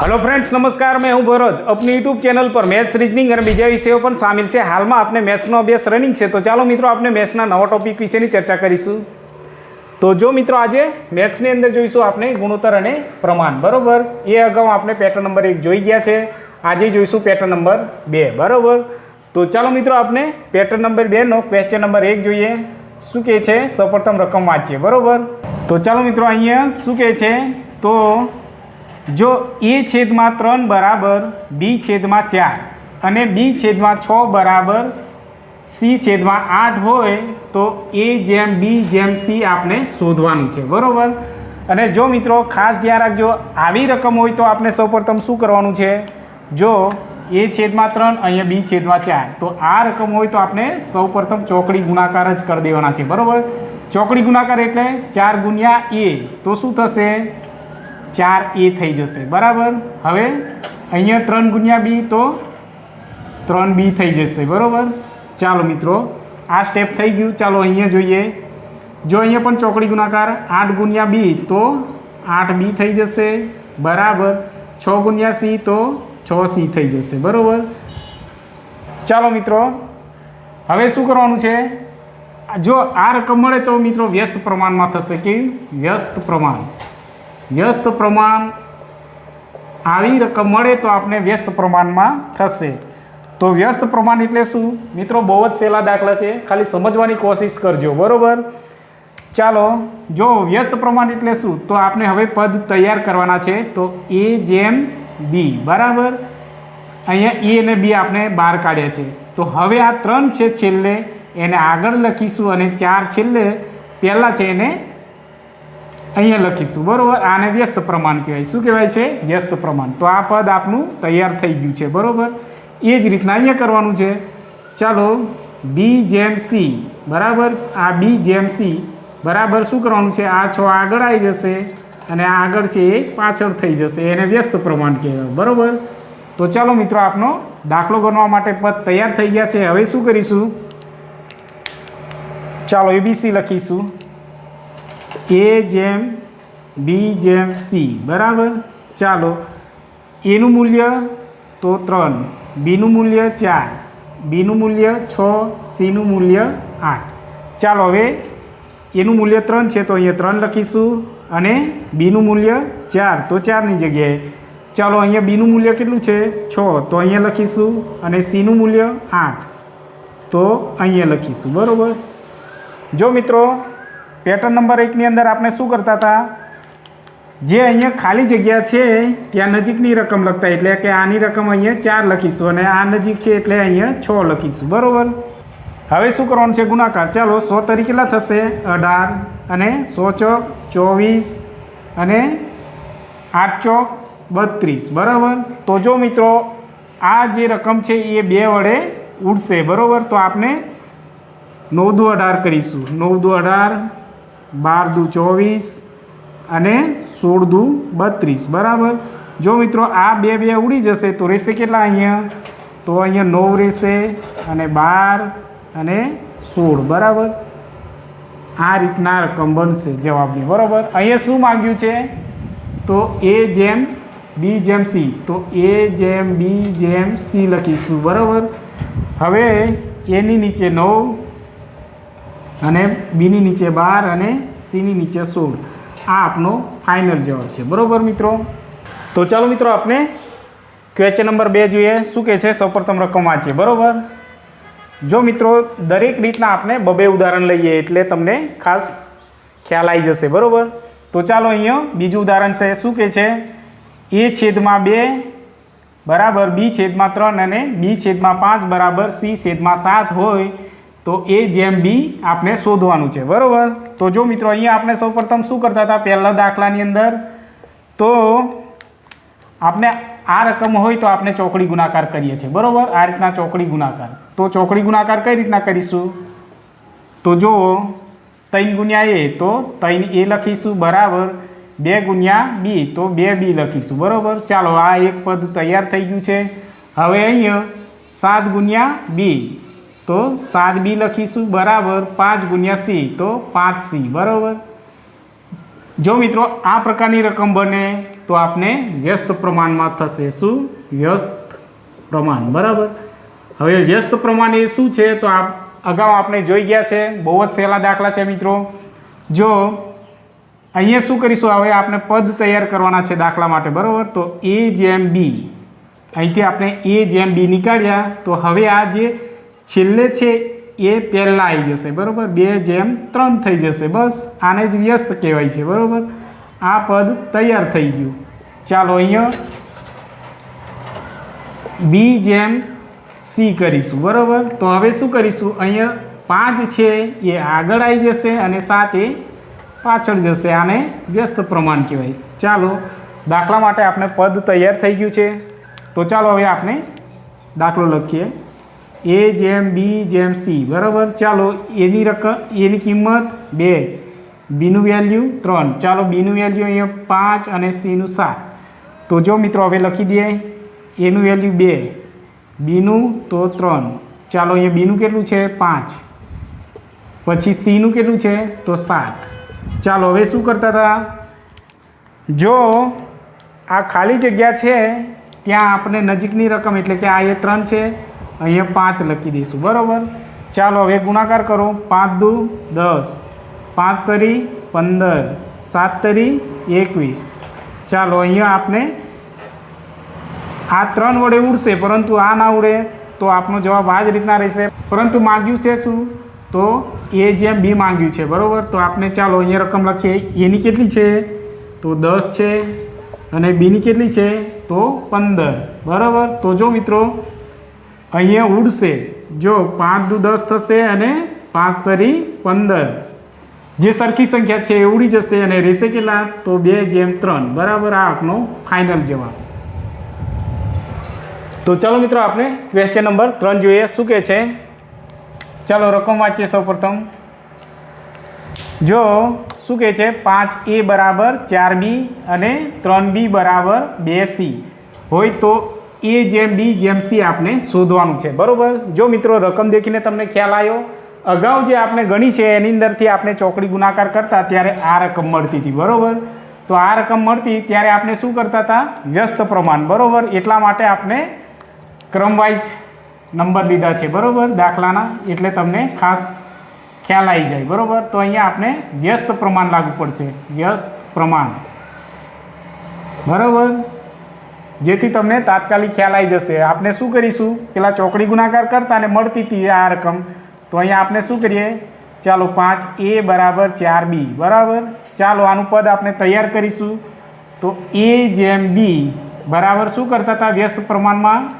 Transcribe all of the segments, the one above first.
Hello friends નમસ્કાર. મેં હું ભરત. અપની યુટ્યુબ ચેનલ પર મેથ્સ રીઝનિંગ અને બીજા વિષયો પણ સામેલ છે. હાલમાં આપણે મેથ્સનો અભ્યાસ રનિંગ છે. તો ચાલો મિત્રો, આપણે મેથ્સના નવા ટોપિક વિશેની ચર્ચા કરીશું. તો જો મિત્રો, આજે મેથ્સની અંદર જોઈશું આપણે ગુણોત્તર અને પ્રમાણ. બરાબર? એ અગાઉ આપણે પેટર્ન નંબર એક જોઈ ગયા છે. આજે જોઈશું પેટર્ન નંબર બે. બરાબર? તો ચાલો મિત્રો, આપણે પેટર્ન નંબર બેનો ક્વેશ્ચન નંબર એક જોઈએ. શું કહે છે? સૌપ્રથમ રકમ વાંચીએ. બરાબર? તો ચાલો મિત્રો, અહીંયા શું કહે છે? તો જો એ છેદમાં ત્રણ બરાબર, બી છેદમાં ચાર અને બી છેદમાં છ બરાબર, સી છેદમાં આઠ હોય, તો એ જેમ બી જેમ સી આપણે શોધવાનું છે. બરાબર? અને જો મિત્રો, ખાસ ધ્યાન રાખજો, આવી રકમ હોય તો આપણે સૌપ્રથમ શું કરવાનું છે? જો એ છેદમાં ત્રણ, અહીંયા બી છેદમાં ચાર, તો આ રકમ હોય તો આપણે સૌપ્રથમ ચોકડી ગુણાકાર જ કરી દેવાના છે. બરાબર? ચોકડી ગુણાકાર એટલે ચાર ગુણ્યા એ, તો શું થશે? ચાર એ થઈ જશે. બરાબર? હવે અહીંયા ત્રણ ગુણ્યા બી તો ત્રણ બી થઈ જશે. બરાબર? ચાલો મિત્રો, આ સ્ટેપ થઈ ગયું. ચાલો અહીંયા જોઈએ. જો અહીંયા પણ ચોકડી ગુણાકાર આઠ ગુણ્યા બી તો આઠ બી થઈ જશે. બરાબર? છ ગુણ્યા સી તો છ સી થઈ જશે. બરાબર? ચાલો મિત્રો, હવે શું કરવાનું છે? જો આ રકમ મળે તો મિત્રો વ્યસ્ત પ્રમાણમાં થશે કે વ્યસ્ત પ્રમાણ. વ્યસ્ત પ્રમાણ આવી રકમ મળે તો આપણે વ્યસ્ત પ્રમાણમાં થશે. તો વ્યસ્ત પ્રમાણ એટલે શું? મિત્રો, બહુ જ સહેલા દાખલા છે. ખાલી સમજવાની કોશિશ કરજો. બરાબર? ચાલો, જો વ્યસ્ત પ્રમાણ એટલે શું? તો આપણે હવે પદ તૈયાર કરવાના છે. તો એ જેમ બી બરાબર? અહીંયા એ અને બી આપણે બહાર કાઢ્યા છે. તો હવે આ ત્રણ છે છેલ્લે. એને આગળ લખીશું અને ચાર છેલ્લે. પહેલાં છે એને અહીંયા લખીશું. બરાબર? આને વ્યસ્ત પ્રમાણ કહેવાય. શું કહેવાય છે? વ્યસ્ત પ્રમાણ. તો આ પદ આપનું તૈયાર થઈ ગયું છે. બરાબર? એ જ રીતના અહીંયા કરવાનું છે. ચાલો બી જેમ સી બરાબર? આ બી જેમ સી બરાબર શું કરવાનું છે? આ છ આગળ આવી જશે અને આ આગળ છે એ પાછળ થઈ જશે. એને વ્યસ્ત પ્રમાણ કહેવાય. બરાબર? તો ચાલો મિત્રો, આપનો દાખલો ગણવા માટે પદ તૈયાર થઈ ગયા છે. હવે શું કરીશું? ચાલો એબીસી લખીશું. એ જેમ બી જેમ સી બરાબર? ચાલો. એનું મૂલ્ય તો ત્રણ. બીનું મૂલ્ય ચાર. બીનું મૂલ્ય છ. સીનું મૂલ્ય આઠ. ચાલો હવે એનું મૂલ્ય ત્રણ છે તો અહીંયા ત્રણ લખીશું અને બીનું મૂલ્ય ચાર. તો ચારની જગ્યાએ. ચાલો અહીંયા બીનું મૂલ્ય કેટલું છે? છ. તો અહીંયા લખીશું અને સીનું મૂલ્ય આઠ. તો અહીંયા લખીશું. બરાબર? જો મિત્રો પેટર્ન નંબર એકની અંદર આપણે શું કરતા હતા? જે અહીંયા ખાલી જગ્યા છે, ત્યાં નજીકની રકમ લખતા એટલે કે આની રકમ અહીંયા ચાર લખીશું અને આ નજીક છે એટલે અહીંયા છ લખીશું. બરાબર? હવે શું કરવાનું છે? ગુણાકાર. ચાલો, સો તરીકે કેટલા થશે? અઢાર અને સો ચોક ચોવીસ અને આઠ ચોક બત્રીસ. બરાબર? તો જો મિત્રો, આ જે રકમ છે એ બે વડે ઉડશે. બરાબર? તો આપણે નવ દુ અઢાર કરીશું. નવ દુ અઢાર બાર દુ ચોવીસ અને સોળ દુ બત્રીસ. બરાબર? જો મિત્રો આ બે બે ઉડી જશે તો રહેશે કેટલા અહીંયા? તો અહીંયા નવ રહેશે અને બાર અને સોળ. બરાબર? આ રીતના રકમ બનશે જવાબની. બરાબર? અહીંયા શું માગ્યું છે? તો એ જેમ બી જેમ સી. તો એ જેમ બી જેમ સી લખીશું. બરાબર? હવે એની નીચે નવ અને બીની નીચે બાર અને સીની નીચે સોળ. આ આપનો ફાઇનલ જવાબ છે. બરાબર મિત્રો? તો ચાલો મિત્રો આપણે ક્વેશ્ચન નંબર બે જોઈએ. શું કહે છે? સૌપ્રથમ રકમ વાંચીએ બરાબર? જો મિત્રો, દરેક રીતના આપણે બબે ઉદાહરણ લઈએ એટલે તમને ખાસ ખ્યાલ આવી જશે. બરાબર? તો ચાલો અહીંયા બીજું ઉદાહરણ છે. શું કહે છે? એ છેદમાં બે બરાબર બી છેદમાં ત્રણ અને બી છેદમાં પાંચ બરાબર સી છેદમાં સાત હોય તો એ જેમ બી આપણે શોધવાનું છે, બરાબર? તો જો મિત્રો, અહીંયા આપણે સૌપ્રથમ શું કરતા હતા? પહેલા દાખલાની અંદર તો આપણે આ રકમ હોય તો આપણે ચોકડી ગુણાકાર કરીએ છીએ, બરાબર? આ રીતના ચોકડી ગુણાકાર. તો ચોકડી ગુણાકાર કઈ રીતના કરીશું? તો જો ત્રણ ગુણ્યા એ તો ત્રણ એ લખીશું, બરાબર? બે ગુણ્યા બી તો બે બી લખીશું, બરાબર? ચાલો, આ એક પદ તૈયાર થઈ ગયું છે. હવે અહીંયા સાત ગુણ્યા બી તો સાત બી લખીશું બરાબર પાંચ ગુણ્યા સી, તો પાંચ સી, બરાબર? જો મિત્રો આ પ્રકારની રકમ બને તો આપને વ્યસ્ત પ્રમાણમાં થશે. શું? વ્યસ્ત પ્રમાણ, બરાબર? હવે વ્યસ્ત પ્રમાણ એ શું છે? તો આપ અગાઉ આપણે જોઈ ગયા છે, બહુ જ સહેલા દાખલા છે મિત્રો. જો અહીંયા શું કરીશું? હવે આપણે પદ તૈયાર કરવાના છે દાખલા માટે, બરાબર? તો એ જેમ બી અહીંથી આપણે એ જેમ બી નીકાળ્યા. તો હવે આ જે છેલ્લે છે એ પહેલાં આવી જશે, બરાબર? બે જેમ ત્રણ થઈ જશે, બસ. આને જ વ્યસ્ત કહેવાય છે, બરાબર? આ પદ તૈયાર થઈ ગયું. ચાલો અહીંયા બી જેમ સી કરીશું, બરાબર? તો હવે શું કરીશું? અહીંયા પાંચ છે, એ આગળ આવી જશે અને સાત એ પાછળ જશે. આને વ્યસ્ત પ્રમાણ કહેવાય. ચાલો, દાખલા માટે આપણે પદ તૈયાર થઈ ગયું છે. તો ચાલો હવે આપણે દાખલો લખીએ. એ જેમ બી જેમ સી બરાબર? ચાલો એની રકમ એની કિંમત બે. બીનું વેલ્યુ ત્રણ. ચાલો બીનું વેલ્યુ અહીંયા પાંચ અને સીનું સાત. તો જો મિત્રો હવે લખી દઈએ એનું વેલ્યુ બે. બીનું તો ત્રણ. ચાલો અહીંયા બીનું કેટલું છે? પાંચ. પછી સીનું કેટલું છે? તો સાત. ચાલો હવે શું કરતા હતા? જો આ ખાલી જગ્યા છે, ત્યાં આપણે નજીકની રકમ, એટલે કે આ એ ત્રણ છે અહીંયા પાંચ લખી દઈશું, બરાબર? ચાલો હવે ગુણાકાર કરો. પાંચ દુ, દસ. પાંચ તરી, પંદર. સાત તરી, એકવીસ. ચાલો, અહીંયા આપણે આ ત્રણ વડે ઉડશે, પરંતુ આ ના ઉડે, તો આપનો જવાબ આ જ રીતના રહેશે. પરંતુ માંગ્યું છે શું? તો એ જેમ બી માંગ્યું છે, બરાબર? તો આપણે ચાલો, અહીંયા રકમ લખીએ. એની કેટલી છે? તો દસ છે. અને બીની કેટલી છે? તો પંદર. બરાબર? તો જો મિત્રો અહીંયા ઉડશે. જો પાંચ દુ દસ થશે અને પાંચ તરી પંદર. જે સરખી સંખ્યા છે એ ઉડી જશે અને રહેશે કેટલા? તો બે જેમ ત્રણ. બરાબર આ આપનો ફાઇનલ જવાબ. તો ચાલો મિત્રો, આપણે ક્વેશ્ચન નંબર ત્રણ જોઈએ. શું કહે છે? ચાલો, રકમ વાંચીએ સૌ પ્રથમ જો શું કહે છે? પાંચ એ બરાબર ચાર બી અને ત્રણ બી બરાબર બે સી. હોય તો એ જેમ બી જેમ સી આપણે શોધવાનું છે. બરાબર? જો મિત્રો, રકમ દેખીને તમને ખ્યાલ આવ્યો, અગાઉ જે આપણે ગણી છે, એની અંદરથી આપણે ચોકડી ગુણાકાર કરતા ત્યારે આ રકમ મળતી હતી. બરાબર? તો આ રકમ મળતી ત્યારે આપણે શું કરતા હતા? વ્યસ્ત પ્રમાણ. બરાબર? એટલા માટે આપણે ક્રમવાઇઝ નંબર લીધા છે. બરાબર? દાખલાના. એટલે તમને ખાસ ખ્યાલ આવી જાય. બરાબર? તો અહીંયા આપણે વ્યસ્ત પ્રમાણ લાગુ પડશે. વ્યસ્ત પ્રમાણ. બરાબર? જેથી તમને તાત્કાલિક ખ્યાલ આવી જશે. આપણે શું કરીશું? પેલા ચોકડી ગુણાકાર કરતા ને મળતી હતી આ રકમ. તો અહીંયા આપણે શું કરીએ? ચાલો પાંચ એ બરાબર ચાર બી. બરાબર? ચાલો આનું પદ આપણે તૈયાર કરીશું. તો એ જેમ બી બરાબર શું કરતા હતા? વ્યસ્ત પ્રમાણમાં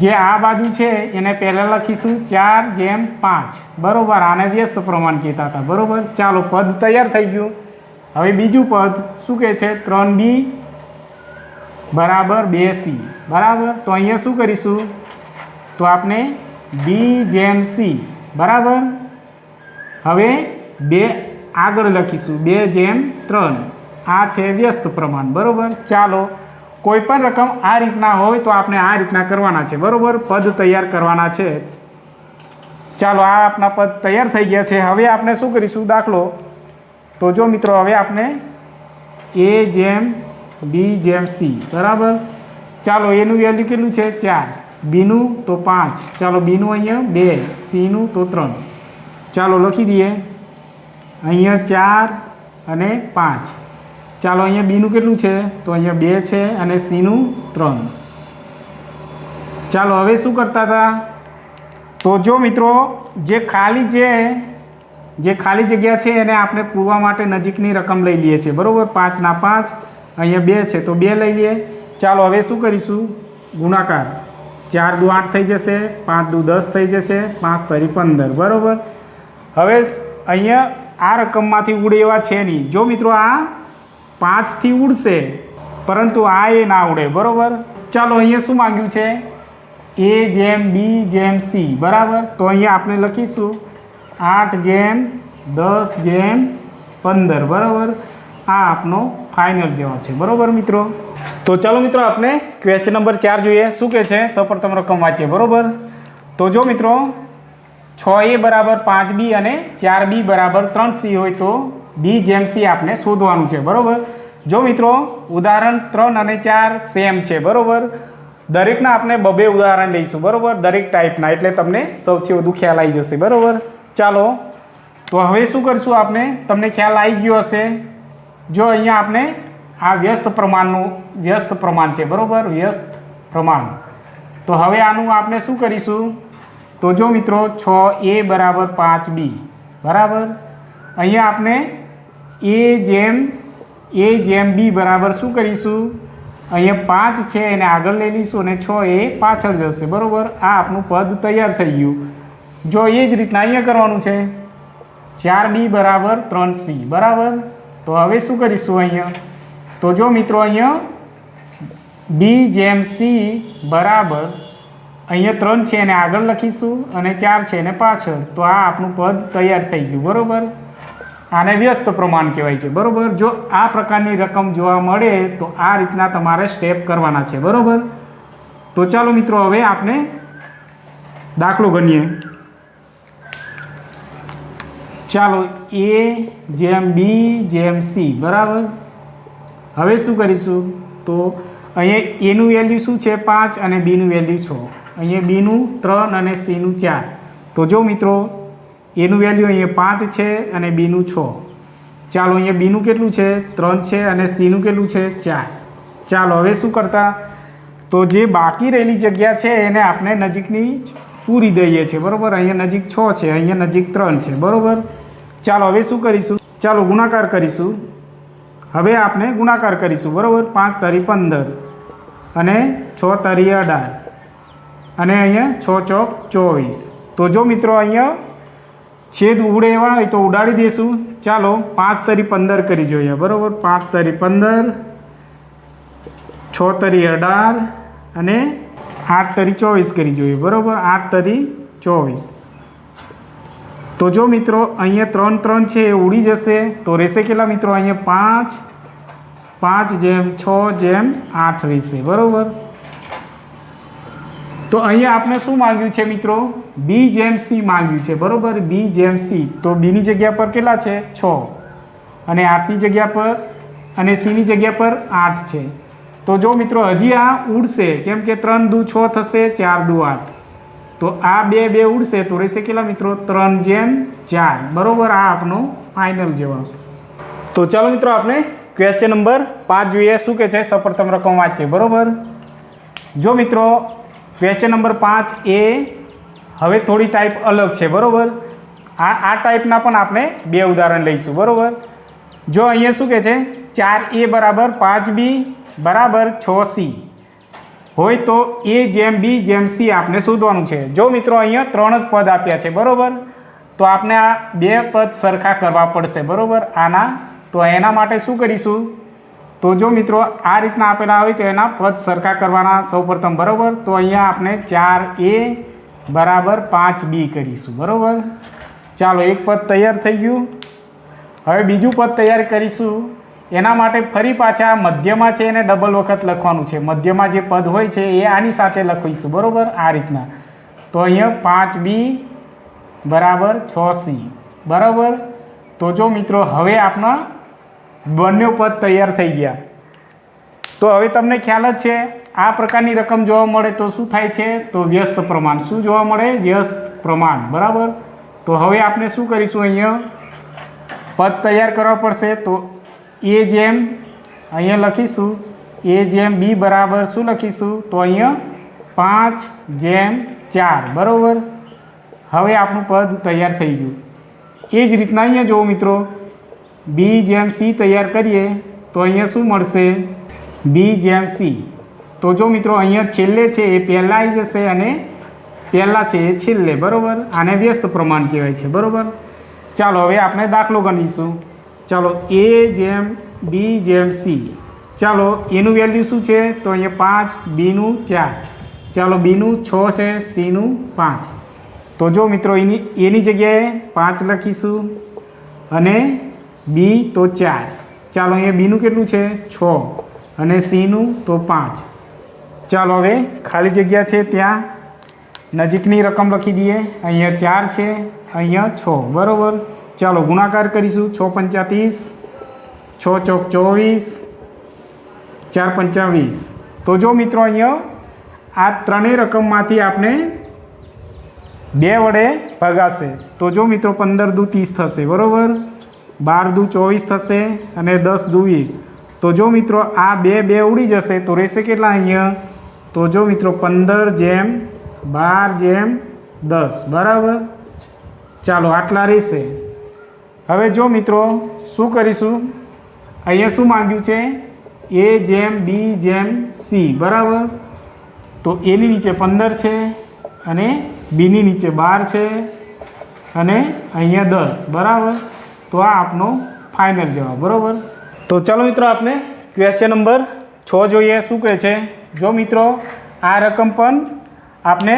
જે આ બાજુ છે એને પહેલાં લખીશું. ચાર જેમ પાંચ. બરાબર? આને વ્યસ્ત પ્રમાણ કહેતા હતા. બરાબર? ચાલો પદ તૈયાર થઈ ગયું. હવે બીજું પદ શું કહે છે? ત્રણ બી બરાબર બે સી. બરાબર? તો અહીંયા શું કરીશું? તો આપણે બી જેમ સી બરાબર? હવે બે આગળ લખીશું. બે જેમ ત્રણ. આ છે વ્યસ્ત પ્રમાણ. બરાબર? ચાલો. કોઈ પણ રકમ આ રીતના હોય તો આપણે આ રીતના કરવાના છે. બરાબર? પદ તૈયાર કરવાના છે. ચાલો, આ આપણા પદ તૈયાર થઈ ગયા છે. હવે આપણે શું કરીશું? દાખલો. તો જો મિત્રો, હવે આપણે એ જેમ બી જેમ સી બરાબર? ચાલો, એનું વેલ્યુ કેટલું છે? ચાર. બીનું તો પાંચ. ચાલો બીનું અહીંયા બે સીનું તો ત્રણ. ચાલો, લખી દઈએ. અહીંયા ચાર અને પાંચ. ચાલો, અહીંયા બીનું કેટલું છે? તો અહીંયા બે છે અને સીનું ત્રણ. ચાલો, હવે શું કરતા હતા? તો જો મિત્રો, જે ખાલી છે જે ખાલી જગ્યા છે એને આપણે પૂરવા માટે નજીકની રકમ લઈ લઈએ છીએ. બરાબર? પાંચના પાંચ. અહીંયા બે છે, તો બે લઈ લઈએ. ચાલો, હવે શું કરીશું? ગુણાકાર. ચાર દુ આઠ થઈ જશે, પાંચ દુ દસ થઈ જશે, પાંચ તરી પંદર, બરાબર? હવે અહીંયા આ રકમમાંથી ઉડે એવા છે નહીં. જો મિત્રો, આ પાંચથી ઉડશે, પરંતુ આ એ ના ઉડે, બરાબર? ચાલો, અહીંયા શું માંગ્યું છે? એ જેમ, બી જેમ, સી, બરાબર? તો અહીંયા આપણે લખીશું, આઠ જેમ, દસ જેમ, પંદર, બરાબર? આ આપનો ફાઇનલ જવાબ છે. બરાબર મિત્રો? તો ચાલો મિત્રો આપણે ક્વેશ્ચન નંબર ચાર જોઈએ. શું કહે છે? સૌપ્રથમ રકમ વાંચીએ. બરાબર? તો જો મિત્રો, છ એ બરાબર પાંચ બી અને ચાર બી બરાબર ત્રણ સી હોય તો બી જેમ સી આપણે શોધવાનું છે. બરાબર? જો મિત્રો, ઉદાહરણ ત્રણ અને ચાર સેમ છે. બરાબર? દરેકના આપણે બબે ઉદાહરણ લઈશું. બરાબર? દરેક ટાઈપના એટલે તમને સૌથી વધુ ખ્યાલ આવી જશે. બરાબર? ચાલો. તો હવે શું કરશું આપણે? તમને ખ્યાલ આવી ગયો હશે. જો અહીંયા આપણે આ વ્યસ્ત પ્રમાણનું, વ્યસ્ત પ્રમાણ છે, બરાબર? વ્યસ્ત પ્રમાણ. તો હવે આનું આપણે શું કરીશું? તો જો મિત્રો, છ એ બરાબર પાંચ બી, બરાબર? અહીંયા આપણે એ જેમ એ જેમ બી બરાબર શું કરીશું? અહીંયા પાંચ છે, એને આગળ લઈ લઈશું અને છ એ પાછળ જશે, બરાબર? આ આપણું પદ તૈયાર થઈ ગયું. જો એ જ રીતના અહીંયા કરવાનું છે. ચાર બી બરાબર ત્રણ સી, બરાબર? તો હવે શું કરીશું અહીંયા? તો જો મિત્રો અહીંયા બી જેમ સી બરાબર અહીંયા ત્રણ છે એને આગળ લખીશું અને ચાર છે એને પાછળ. તો આ આપણું પદ તૈયાર થઈ ગયું, બરાબર? આને વ્યસ્ત પ્રમાણ કહેવાય છે, બરાબર? જો આ પ્રકારની રકમ જોવા મળે તો આ રીતના તમારે સ્ટેપ કરવાના છે, બરાબર? તો ચાલો મિત્રો, હવે આપણે દાખલો ગણીએ. ચાલો એ જેમ બી જેમ સી બરાબર? હવે શું કરીશું? તો અહીંયા એનું વેલ્યુ શું છે? પાંચ અને બીનું વેલ્યુ છ. અહીંયા બીનું ત્રણ અને સીનું ચાર. તો જો મિત્રો એનું વેલ્યુ અહીંયા પાંચ છે અને બીનું છ. ચાલો અહીંયા બીનું કેટલું છે? ત્રણ છે અને સીનું કેટલું છે? ચાર. ચાલો હવે શું કરતા? તો જે બાકી રહેલી જગ્યા છે એને આપણે નજીકની પૂરી દઈએ છીએ. બરાબર? અહીંયા નજીક છ છે, અહીંયા નજીક ત્રણ છે. બરાબર? ચાલો હવે શું કરીશું? ચાલો ગુણાકાર કરીશું. હવે આપણે ગુણાકાર કરીશું, બરાબર? પાંચ તરી પંદર અને છ તારી અઢાર અને અહીંયા છ ચોક ચોવીસ. તો જો મિત્રો અહીંયા છેદ ઉડે એવા હોય તો ઉડાડી દઈશું ચાલો પાંચ તરી પંદર કરી જોઈએ, બરાબર? પાંચ તરી પંદર, છ તરી અઢાર અને આઠ તરી ચોવીસ કરી જોઈએ, બરાબર? આઠ તરી ચોવીસ. તો જો મિત્રો, અહીંયા ત્રણ ત્રણ છે એ ઉડી જશે. તો રહેશે કેટલા મિત્રો? અહીંયા પાંચ પાંચ જેમ છ જેમ આઠ રહેશે. બરાબર? તો અહીંયા આપણે શું માંગ્યું છે મિત્રો? બી જેમ સી માંગ્યું છે. બરાબર? બી જેમ સી તો બીની જગ્યા પર કેટલા છે? છ. અને આઠની જગ્યા પર અને સીની જગ્યા પર આઠ છે. તો જો મિત્રો, હજી આ ઉડશે. કેમ કે ત્રણ દુ છ થશે, ચાર દુ આઠ. તો આ બે બે ઉડશે તો રહેશે કેટલા મિત્રો? ત્રણ જેમ ચાર. બરોબર? આ આપણો ફાઇનલ જવાબ. તો ચાલો મિત્રો, આપણે ક્વેશ્ચન નંબર પાંચ જોઈએ. શું કે છે? સૌપ્રથમ રકમ વાંચીએ બરોબર? જો મિત્રો ક્વેશ્ચન નંબર પાંચ એ હવે થોડી ટાઈપ અલગ છે. બરોબર? આ આ ટાઈપના પણ આપણે બે ઉદાહરણ લઈશું. બરોબર? જો અહીંયા શું કહે છે? ચાર એ બરાબર પાંચ બી બરાબર છ સી. હોય તો એ જેમ બી જેમ સી આપણે શોધવાનું છે. જો મિત્રો અહીંયા ત્રણ જ પદ આપ્યા છે, બરાબર? તો આપણે આ બે પદ સરખા કરવા પડશે, બરાબર? આના, તો એના માટે શું કરીશું? તો જો મિત્રો આ રીતના આપેલા હોય તો એના પદ સરખા કરવાના સૌપ્રથમ, બરાબર? તો અહીંયા આપણે ચાર એ બરાબર પાંચ બી કરીશું, બરાબર? ચાલો, એક પદ તૈયાર થઈ ગયું. હવે બીજું પદ તૈયાર કરીશું. એના માટે ફરી પાછા મધ્યમાં છે એને ડબલ વખત લખવાનું છે. મધ્યમાં જે પદ હોય છે એ આની સાથે લખીશું, બરાબર? આ રીતના. તો અહીંયા પાંચ બી બરાબર છ સી, બરાબર? તો જો મિત્રો, હવે આપણા બંને પદ તૈયાર થઈ ગયા. તો હવે તમને ખ્યાલ જ છે, આ પ્રકારની રકમ જોવા મળે તો શું થાય છે? તો વ્યસ્ત પ્રમાણ. શું જોવા મળે? વ્યસ્ત પ્રમાણ, બરાબર? તો હવે આપણે શું કરીશું અહીંયા? પદ તૈયાર કરવા પડશે તો એ જેમ અહીંયા લખીશું, એ જેમ બી બરાબર શું લખીશું? તો અહીંયા પાંચ જેમ ચાર, બરાબર? હવે આપણું પદ તૈયાર થઈ ગયું. એ જ રીતના અહીંયા જુઓ મિત્રો, બી જેમ સી તૈયાર કરીએ, તો અહીંયા શું મળશે? બી જેમ સી. તો જો મિત્રો, અહીંયા છેલ્લે છે, એ પહેલાં આવી જશે અને પહેલાં છે, એ છેલ્લે, બરાબર? આને વ્યસ્ત પ્રમાણ કહેવાય છે, બરાબર? ચાલો, હવે આપણે દાખલો ગણીશું. ચાલો એ જેમ બી જેમ સી ચાલો એનું વેલ્યુ શું છે? તો અહીંયા પાંચ બીનું ચાર. ચાલો બીનું છ છે સીનું પાંચ. તો જો મિત્રો, એની એની જગ્યાએ પાંચ લખીશું અને બી તો ચાર. ચાલો અહીંયા બીનું કેટલું છે? છ. અને સીનું તો પાંચ. ચાલો હવે ખાલી જગ્યા છે ત્યાં. નજીકની રકમ લખી દઈએ. અહીંયા ચાર છે, અહીંયા છ. બરાબર? ચાલો ગુણાકાર કરીશું. છ પંચા ત્રીસ, છ ચોક ચોવીસ, ચાર પંચા વીસ. તો જો મિત્રો અહીંયા આ ત્રણેય રકમમાંથી આપણે બે વડે ભગાશે. તો જો મિત્રો પંદર દુ ત્રીસ થશે, બરાબર? બાર દુ ચોવીસ થશે અને દસ દુ વીસ. તો જો મિત્રો આ બે બે ઉડી જશે, તો રહેશે કેટલા અહીંયા? તો જો મિત્રો પંદર જેમ બાર જેમ દસ, બરાબર? ચાલો આટલા રહેશે. હવે જો મિત્રો, શું કરીશું? અહીંયા શું માંગ્યું છે? એ જેમ બી જેમ સી બરાબર? તો એની નીચે પંદર છે અને બીની નીચે બાર છે અને અહીંયા દસ, બરાબર? તો આ આપનો ફાઇનલ જવાબ, બરાબર? તો ચાલો મિત્રો આપણે ક્વેશ્ચન નંબર છ જોઈએ, શું કહે છે? જો મિત્રો, આ રકમ પણ આપણે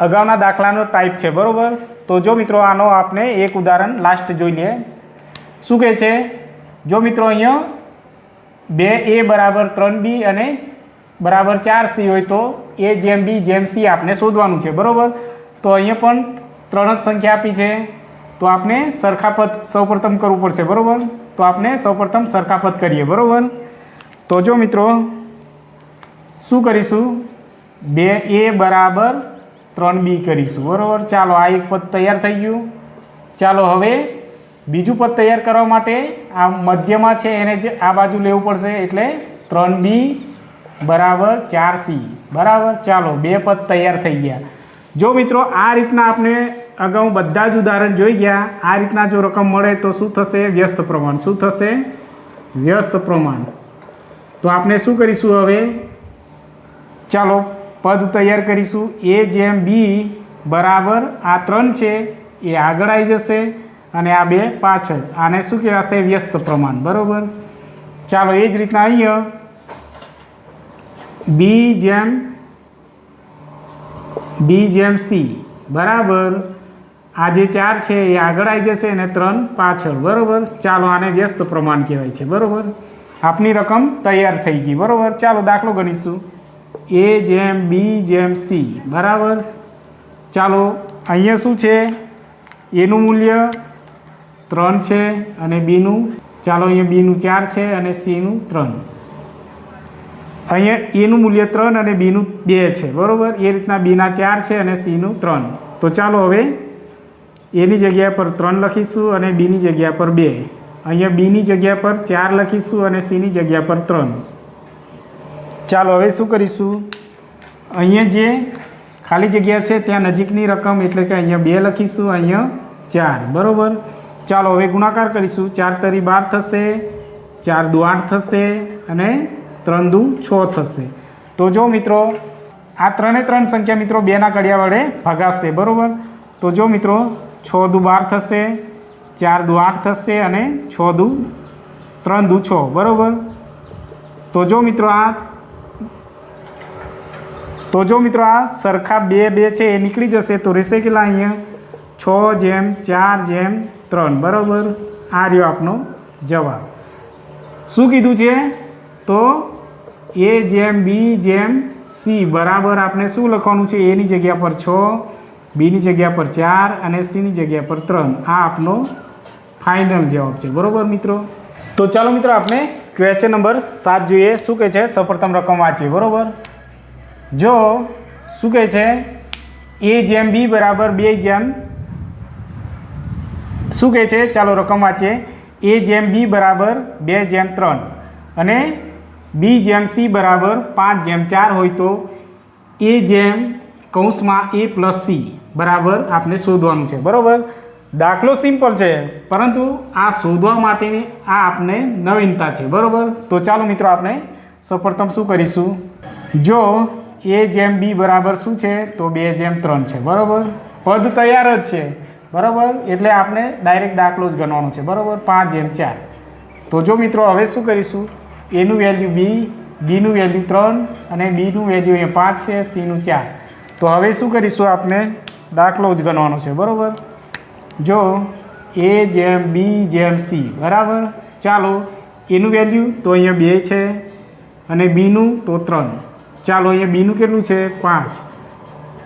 અગાઉના દાખલાનો ટાઈપ છે, બરાબર? તો જો મિત્રો આનો આપણે એક ઉદાહરણ લાસ્ટ જોઈ લઈએ. શું કહે છે? જો મિત્રો અહીંયા બે એ બરાબર ત્રણ બી અને બરાબર ચાર સી હોય તો એ જેમ બી જેમ સી આપણે શોધવાનું છે, બરાબર? તો અહીંયા પણ ત્રણ જ સંખ્યા આપી છે. તો આપણે સરખાપત સૌપ્રથમ કરવું પડશે, બરાબર? તો આપણે સૌપ્રથમ સરખાપત કરીએ, બરાબર? તો જો મિત્રો શું કરીશું? બે એ બરાબર ત્રણ બી કરીશું. બરાબર? ચાલો, આ એક પદ તૈયાર થઈ ગયું. ચાલો, હવે બીજું પદ તૈયાર કરવા માટે આ મધ્યમાં છે, એને જ આ બાજુ લેવું પડશે, એટલે ત્રણ બી બરાબર ચાર સી. બરાબર? ચાલો, બે પદ તૈયાર થઈ ગયા. જો મિત્રો, આ રીતના આપણે અગાઉ બધા જ ઉદાહરણ જોઈ ગયા. આ રીતના જો રકમ મળે તો શું થશે? વ્યસ્ત પ્રમાણ. શું થશે? વ્યસ્ત પ્રમાણ. તો આપણે શું કરીશું હવે? ચાલો પદ તૈયાર કરીશું. એ જેમ બી બરાબર આ ત્રણ છે, એ આગળ આવી જશે અને આ બે પાછળ. આને શું કહેવાશે? વ્યસ્ત પ્રમાણ. બરાબર? ચાલો, એ જ રીતના અહીંયા બી જેમ બી જેમ સી બરાબર? આ જે ચાર છે, એ આગળ આવી જશે અને ત્રણ પાછળ. બરાબર? ચાલો, આને વ્યસ્ત પ્રમાણ કહેવાય છે. બરાબર? આપની રકમ તૈયાર થઈ ગઈ. બરાબર? ચાલો, દાખલો ગણીશું. એ જેમ બી જેમ સી બરાબર? ચાલો, અહીંયા શું છે? એનું મૂલ્ય ત્રણ છે અને બીનું ચાલો, અહીંયા બીનું ચાર છે અને સીનું ત્રણ. અહીંયા એનું મૂલ્ય ત્રણ અને બીનું બે છે. બરાબર? એ રીતના બીના ચાર છે અને સીનું ત્રણ. તો ચાલો હવે એની જગ્યા પર ત્રણ લખીશું અને બીની જગ્યા પર બે. અહીંયા બીની જગ્યા પર ચાર લખીશું અને સીની જગ્યા પર ત્રણ. ચાલો હવે શું કરીશું? અહીંયા જે ખાલી જગ્યા છે, ત્યાં નજીકની રકમ એટલે કે અહીંયા બે લખીશું, અહીંયા ચાર. બરાબર? ચાલો હવે ગુણાકાર કરીશું. ચાર તરી બાર થશે, ચાર દુ આઠ થશે અને ત્રણ દુ છ થશે. તો જો મિત્રો, આ ત્રણે ત્રણ સંખ્યા મિત્રો બેના કડિયા વડે ભગાશે. બરાબર? તો જો મિત્રો, છ દુ બાર થશે, ચાર દુ આઠ થશે અને છ દુ ત્રણ દુ છ. બરાબર? તો જો મિત્રો, આ તો જો મિત્રો આ સરખા બે બે છે, એ નીકળી જશે તો રહેશે કેટલા અહીંયા છ જેમ, ચાર જેમ, ત્રણ. બરાબર? આ રહ્યો આપનો જવાબ. શું કીધું છે? તો એ જેમ, બી જેમ, સી. બરાબર આપણે શું લખવાનું છે? એની જગ્યા પર છ, બીની જગ્યા પર ચાર અને સીની જગ્યા પર ત્રણ. આ આપનો ફાઇનલ જવાબ છે. બરાબર મિત્રો? તો ચાલો મિત્રો આપણે ક્વેશ્ચન નંબર સાત જોઈએ. શું કહે છે? સૌપ્રથમ રકમ વાંચીએ. બરાબર? જો શું કહે છે? એ જેમ બી બરાબર બે જેમ. શું કહે છે? ચાલો રકમ વાંચીએ. એ જેમ બી બરાબર બે જેમ ત્રણ. અને બી જેમ સી બરાબર પાંચ જેમ ચાર હોય તો એ જેમ કૌંસમાં એ પ્લસ સી બરાબર આપણે શોધવાનું છે. બરાબર? દાખલો સિમ્પલ છે, પરંતુ આ શોધવા માટેની આ આપણે નવીનતા છે. બરાબર? તો ચાલો મિત્રો આપણે સૌપ્રથમ શું કરીશું? જો એ જેમ બી બરાબર શું છે? તો બે જેમ ત્રણ છે. બરાબર? પદ તૈયાર જ છે. બરાબર? એટલે આપણે ડાયરેક્ટ દાખલો જ ગણવાનો છે. બરાબર? પાંચ જેમ ચાર. તો જો મિત્રો, હવે શું કરીશું? એનું વેલ્યુ બી બીનું વેલ્યુ ત્રણ અને બીનું વેલ્યુ અહીંયા પાંચ છે સીનું ચાર. તો હવે શું કરીશું આપણે? દાખલો જ ગણવાનો છે. બરાબર? જો એ જેમ બી જેમ સી બરાબર? ચાલો એનું વેલ્યુ તો અહીંયા બે છે અને બીનું તો ત્રણ. ચાલો અહીંયા બીનું કેટલું છે? પાંચ.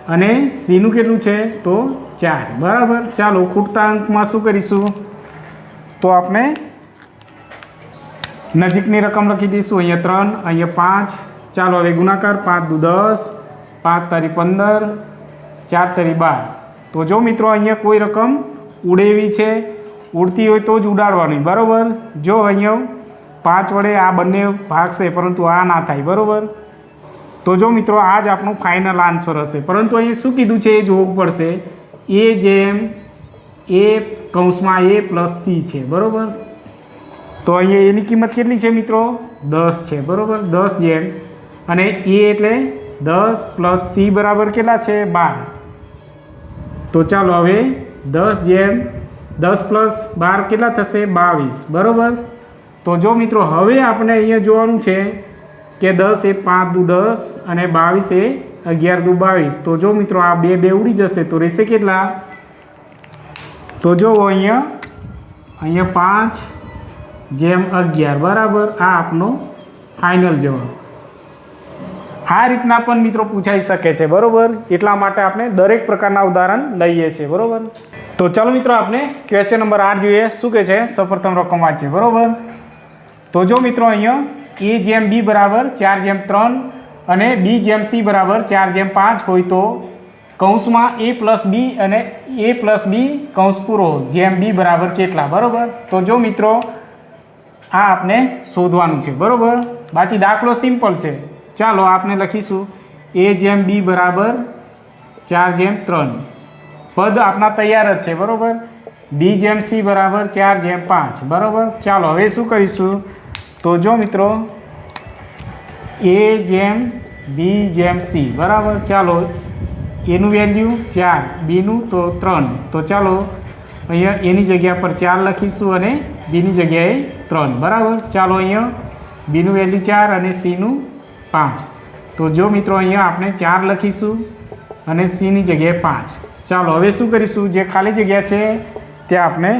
અને સીનું કેટલું છે? તો ચાર. બરાબર. ચાલો, ખૂટતા અંકમાં શું કરીશું? તો આપણે નજીકની રકમ લખી દઈશું. અહીંયા ત્રણ, અહીંયા પાંચ. ચાલો, હવે ગુણાકાર. પાંચ દુ દસ. પાંચ તારી પંદર. ચાર તારી બાર. તો જો મિત્રો, અહીંયા કોઈ રકમ ઉડેવી છે, ઉડતી હોય તો જ ઉડાડવાની. બરાબર? જો અહીંયા પાંચ વડે આ બંને ભાગશે, પરંતુ આ ના થાય. બરાબર? તો જો મિત્રો આ જ આપણું ફાઇનલ આન્સર હશે. પરંતુ અહીંયા શું કીધું છે એ જોવું પડશે. એ જેમ એ કૌંસમાં એ પ્લસ સી છે, બરાબર? તો અહીંયા એની કિંમત કેટલી છે મિત્રો? દસ છે, બરાબર? દસ જેમ. અને એ એટલે દસ પ્લસ સી બરાબર કેટલા છે? બાર. તો ચાલો હવે દસ જેમ દસ પ્લસ બાર કેટલા થશે? બાવીસ, બરાબર? તો જો મિત્રો, હવે આપણે અહીંયા જોવાનું છે કે દસ એ પાંચ દુ દસ અને બાવીસ એ અગિયાર દુ બાવીસ. તો જો મિત્રો આ બે બે ઉડી જશે, તો રહેશે કેટલા? તો જો અહીંયા અહીંયા પાંચ જેમ અગિયાર, બરાબર? આ આપનો ફાઇનલ જવાબ. આ રીતના પણ મિત્રો પૂછાઈ શકે છે, બરાબર? એટલા માટે આપણે દરેક પ્રકારના ઉદાહરણ લઈએ છીએ, બરાબર? તો ચાલો મિત્રો આપણે ક્વેશ્ચન નંબર આઠ જોઈએ. શું કહે છે? સૌપ્રથમ રકમ વાંચીએ, બરોબર? તો જો મિત્રો અહીંયા એ જેમ બી બરાબર, ચાર જેમ ત્રણ અને બી જેમ સી બરાબર, ચાર જેમ પાંચ હોય તો કૌંસમાં એ પ્લસ બી અને એ પ્લસ બી કૌંસ પૂરો જેમ બી બરાબર કેટલા, બરાબર? તો જો મિત્રો, આ આપણે શોધવાનું છે, બરાબર? બાકી દાખલો સિમ્પલ છે. ચાલો આપણે લખીશું. એ જેમ બી બરાબર, ચાર જેમ ત્રણ. પદ આપણા તૈયાર જ છે, બરાબર? બી જેમ સી બરાબર, ચાર જેમ પાંચ, બરાબર? ચાલો હવે શું કરીશું? તો જો મિત્રો એ જેમ બી જેમ સી બરાબર? ચાલો, એનું વેલ્યુ ચાર બીનું તો ત્રણ. તો ચાલો, અહીંયા એની જગ્યા પર ચાર લખીશું અને બીની જગ્યાએ ત્રણ, બરાબર? ચાલો અહીંયા બીનું વેલ્યુ ચાર અને સીનું પાંચ. તો જો મિત્રો, અહીંયા આપણે ચાર લખીશું અને સીની જગ્યાએ પાંચ. ચાલો, હવે શું કરીશું? જે ખાલી જગ્યા છે, ત્યાં આપણે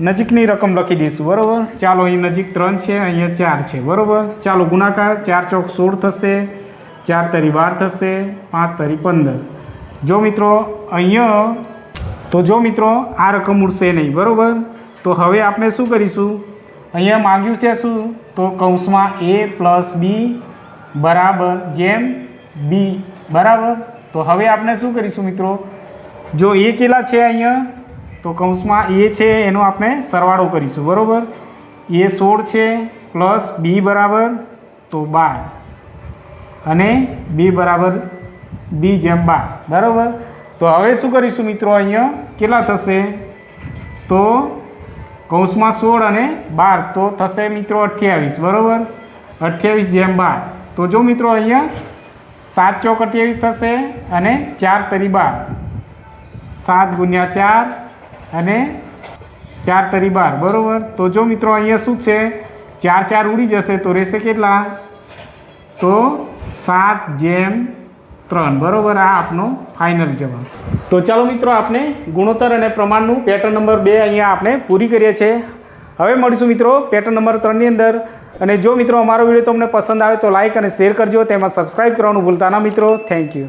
નજીકની રકમ લખી દઈશું, બરાબર? ચાલો, અહીં નજીક ત્રણ છે, અહીંયા ચાર છે, બરાબર? ચાલો, ગુણાકાર, ચાર ચોક સોળ થશે, ચાર તરી બાર થશે, પાંચ તરી પંદર. જો મિત્રો, અહીંયા, તો જો મિત્રો, આ રકમ ઉડશે નહીં, બરાબર? તો હવે આપણે શું કરીશું? અહીંયા માંગ્યું છે શું? તો કૌંસમાં એ પ્લસ બી બરાબર જેમ બી, બરાબર? તો હવે આપણે શું કરીશું મિત્રો? જો એ કેટલા છે અહીંયા? તો કૌંસમાં એ છે, એનો આપણે સરવાળો કરીશું, બરાબર? એ સોળ છે, પ્લસ બી બરાબર તો બાર. અને બી બરાબર બી જેમ બાર, બરાબર? તો હવે શું કરીશું મિત્રો અહીંયા? કેટલા થશે? તો કૌંસમાં સોળ અને બાર, તો થશે મિત્રો અઠ્યાવીસ, બરાબર? અઠ્યાવીસ જેમ બાર. તો જો મિત્રો અહીંયા સાત ચોક અઠ્યાવીસ થશે અને ચાર તરી બાર. સાત ગુણ્યા ચાર અને ચાર તરી બાર, બરાબર? તો જો મિત્રો અહીંયા શું છે? ચાર ચાર ઉડી જશે, તો રહેશે કેટલા? તો સાત જેમ ત્રણ, બરાબર? આ આપનો ફાઇનલ જવાબ. તો ચાલો મિત્રો આપણે ગુણોત્તર અને પ્રમાણનું પેટર્ન નંબર બે અહીંયા આપણે પૂરી કરીએ છીએ. હવે મળીશું મિત્રો પેટર્ન નંબર ત્રણની અંદર. અને જો મિત્રો અમારો વીડિયો તમને પસંદ આવે તો લાઇક અને શેર કરજો. તેમાં સબસ્ક્રાઈબ કરવાનું ભૂલતા ના મિત્રો. Thank you